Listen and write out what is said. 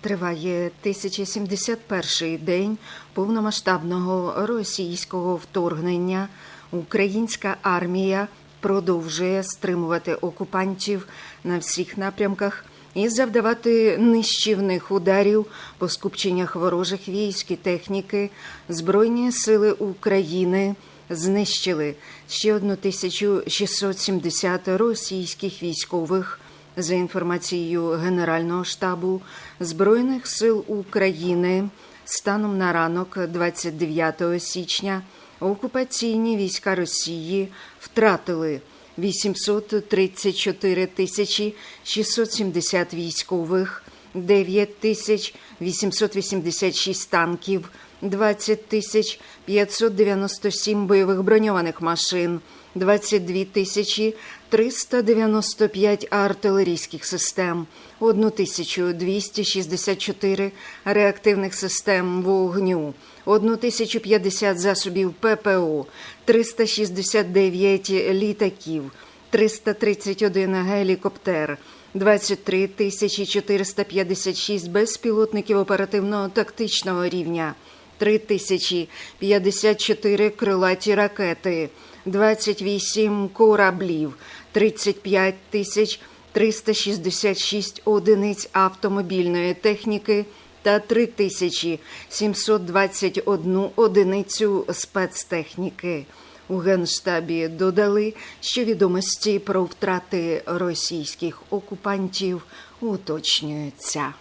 Триває 1071-й день повномасштабного російського вторгнення. Українська армія продовжує стримувати окупантів на всіх напрямках і завдавати нищівних ударів по скупченнях ворожих військ і техніки. Збройні сили України знищили ще 1670 російських військових. За інформацією Генерального штабу Збройних сил України, станом на ранок 29 січня окупаційні війська Росії втратили 834 тисячі 670 військових, 9 тисяч 886 танків, 20 тисяч 597 бойових броньованих машин, 22 тисячі 395 артилерійських систем, 1264 реактивних систем вогню, 1050 засобів ППО, 369 літаків, 331 гелікоптер, 23 тисячі 456 безпілотників оперативного тактичного рівня, 3 тисячі 54 крилаті ракети, 28 кораблів, 35 тисяч 366 одиниць автомобільної техніки та 3721 одиницю спецтехніки. У Генштабі додали, що відомості про втрати російських окупантів уточнюються.